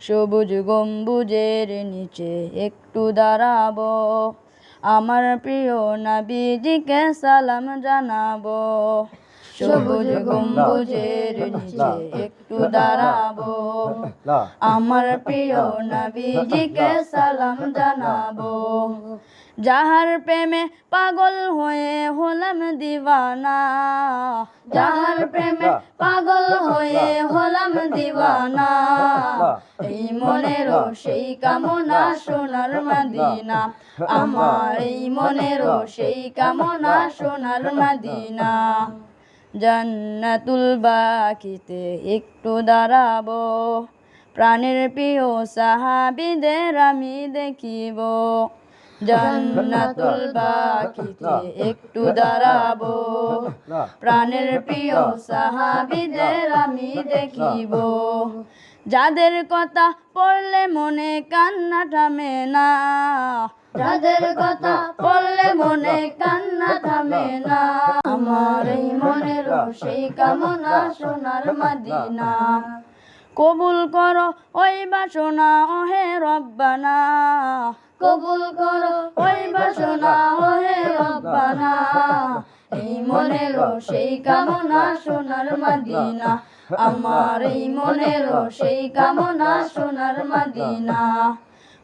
সবুজ গম্বুজের নিচে একটু দাঁড়াবো আমার প্রিয় নাবিজিকে সালাম জানাব সবুজ গম্বুজের নিচে একটু দাঁড়াবো আমার প্রিয় নবীজিকে সালাম জানাব যাহার প্রেমে পাগল হয়ে হলাম দিওয়ানা যাহার প্রেমে পাগল হয়ে হলাম দিওয়ানা এই মনেরও সেই কামনা সোনার মদিনা আমার এই মনেরও সেই কামনা সোনার মদিনা জান্নাতুল বাকিতে একটু দাঁড়াবো প্রাণের প্রিয় সাহাবিদের আমি দেখিব জান্নাতুল বাকিতে একটু দাঁড়াবো প্রাণের প্রিয় সাহাবিদের আমি দেখিব যাদের কথা পড়লে মনে কান্না থামে না যাদের কথা পড়লে মনে কান্না থামে না আমার এই মনের সেই কামনা সোনার মাদিনা কবুল কর ওই বাসনা, ওহে রব্বানা। কবুল কর ওই বাসনা, ওহে রব্বানা। এই মনের সেই কামনা সোনার মাদিনা। আমার এই মনের সেই কামনা সোনার মাদিনা।